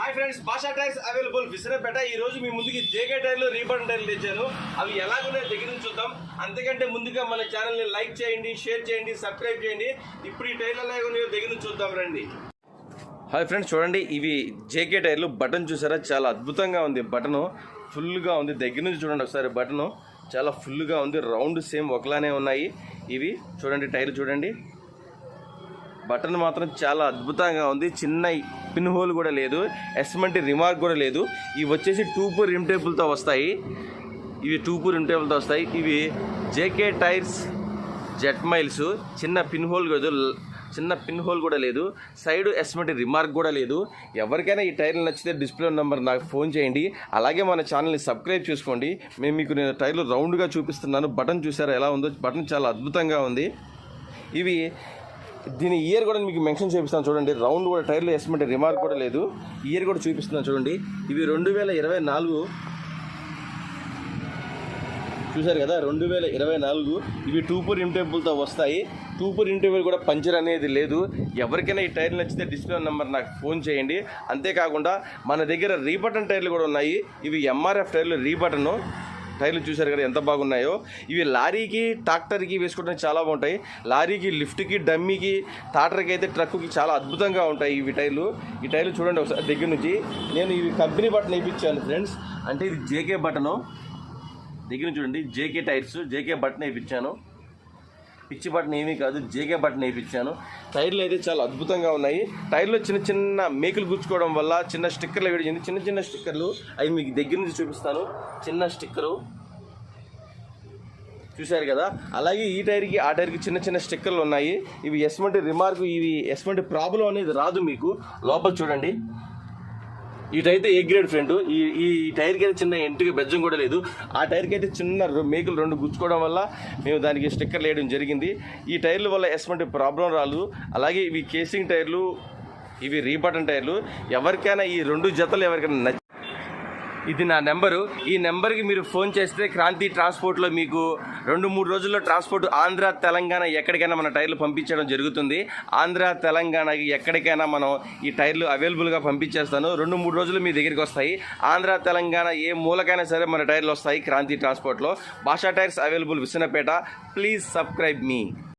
Hi friends Basha tyres available. Visannapeta ఈ రోజు మీ ముందుకి జేకే టైర్లు రీబర్న్ టైర్లు తెచ్చాను. అవి ఎలాగున్నాయో దగ్గర నుంచి చూద్దాం. అంతకంటే ముందుగా మన ఛానల్ని లైక్ చేయండి షేర్ చేయండి సబ్స్క్రైబ్ చేయండి. ఇప్పుడు ఈ టైర్లు ఎలాగున్నాయో దగ్గర నుంచి చూద్దాం రండి. హాయ్ ఫ్రెండ్స్ చూడండి ఇవి జేకే టైర్లు. బటన్ చూసారా? చాలా అద్భుతంగా ఉంది బటన్. ఫుల్గా ఉంది. దగ్గర నుంచి చూడండి ఒకసారి బటన్. చాలా ఫుల్గా ఉంది. రౌండ్ సేమ్ ఒకలానే ఉన్నాయి. ఇవి చూడండి టైర్లు చూడండి. బటన్ మాత్రం చాలా అద్భుతంగా ఉంది. చిన్న పిన్ హోల్ కూడా లేదు. ఎస్మెంట్ రిమార్క్ కూడా లేదు. ఇవి వచ్చేసి టూపు రిమ్ టేబుల్తో వస్తాయి. ఇవి టూపు రిమ్ టేబుల్తో వస్తాయి. ఇవి జేకే టైర్స్ జెట్ మైల్స్ చిన్న పిన్ హోల్ కాదు చిన్న పిన్ హోల్ కూడా లేదు. సైడ్ ఎస్మెంట్ రిమార్క్ కూడా లేదు. ఎవరికైనా ఈ టైర్లు నచ్చితే డిస్ప్లే నెంబర్ నాకు ఫోన్ చేయండి. అలాగే మన ఛానల్ని సబ్స్క్రైబ్ చేసుకోండి. మేము మీకు నేను టైర్లు రౌండ్గా చూపిస్తున్నాను. బటన్ చూసారా ఎలా ఉందో? బటన్ చాలా అద్భుతంగా ఉంది. ఇవి దీని ఇయర్ కూడా మీకు మెన్షన్ చూపిస్తాను చూడండి. రౌండ్ కూడా టైర్లు వేసుకుంటే రిమార్క్ కూడా లేదు. ఇయర్ కూడా చూపిస్తున్నాను చూడండి. ఇవి రెండు వేల ఇరవై నాలుగు. చూశారు కదా? రెండు వేల ఇరవై నాలుగు. ఇవి టూపూర్ ఇంటేబుల్తో వస్తాయి. టూపూర్ ఇంటర్వ్యూలు కూడా పంచర్ అనేది లేదు. ఎవరికైనా ఈ టైర్లు నచ్చితే డిస్ప్లే నెంబర్ నాకు ఫోన్ చేయండి. అంతేకాకుండా మన దగ్గర రీబటన్ టైర్లు కూడా ఉన్నాయి. ఇవి ఎంఆర్ఎఫ్ టైర్లు రీబటన్ టైర్లు చూశారు కదా ఎంత బాగున్నాయో. ఇవి లారీకి ట్రాక్టర్కి వేసుకోవడానికి చాలా బాగుంటాయి. లారీకి లిఫ్ట్కి డమ్మీకి టాటర్కి అయితే ట్రక్కి చాలా అద్భుతంగా ఉంటాయి ఇవి టైర్లు. ఈ టైర్లు చూడండి ఒకసారి దగ్గర నుంచి. నేను ఇవి కంపెనీ బటన్ వేయించాను ఫ్రెండ్స్. అంటే ఇది జేకే బటను. దగ్గర నుంచి చూడండి జేకే టైర్స్ జేకే బటన్ వేయించాను పిచ్చి బటన్ ఏమీ కాదు జేకే బటన్ వేయించాను టైర్లు అయితే చాలా అద్భుతంగా ఉన్నాయి. టైర్లో చిన్న చిన్న మేకులు గుచ్చుకోవడం వల్ల చిన్న స్టిక్కర్లు వేడించింది చిన్న చిన్న స్టిక్కర్లు అవి మీకు దగ్గర నుంచి చూపిస్తాను. చిన్న స్టిక్కరు. చూశారు కదా? అలాగే ఈ టైర్కి ఆ టైర్కి చిన్న చిన్న స్టిక్కర్లు ఉన్నాయి. ఇవి ఎస్మంటి రిమార్క్ ఇవి ఎస్మంటి ప్రాబ్లం అనేది రాదు మీకు. లోపల చూడండి. ఇటైతే ఏ గ్రేడ్ ఫ్రెండ్ ఈ ఈ టైర్కి అయితే చిన్న ఎంటికి బెజ్జం కూడా లేదు. ఆ టైర్కి అయితే చిన్న రె- మేకులు రెండు గుచ్చుకోవడం వల్ల మేము దానికి స్టిక్కర్లు వేయడం జరిగింది. ఈ టైర్ల వల్ల ఎటువంటి ప్రాబ్లం రాదు అలాగే ఇవి కేసింగ్ టైర్లు ఇవి రీబటన్ టైర్లు ఎవరికైనా ఈ రెండు జతలు ఎవరికైనా నచ్చి ఇది నా నెంబరు. ఈ నెంబర్కి మీరు ఫోన్ చేస్తే క్రాంతి ట్రాన్స్పోర్ట్లో మీకు రెండు మూడు రోజుల్లో ట్రాన్స్పోర్ట్ ఆంధ్ర తెలంగాణ ఎక్కడికైనా మన టైర్లు పంపించడం జరుగుతుంది. ఆంధ్ర తెలంగాణకి ఎక్కడికైనా మనం ఈ టైర్లు అవైలబుల్గా పంపించేస్తాను. రెండు మూడు రోజులు మీ దగ్గరికి వస్తాయి. ఆంధ్ర తెలంగాణ ఏ మూలకైనా సరే మన టైర్లు వస్తాయి Kranti ట్రాన్స్పోర్ట్లో. Basha tyres available Visannapeta. Please subscribe me.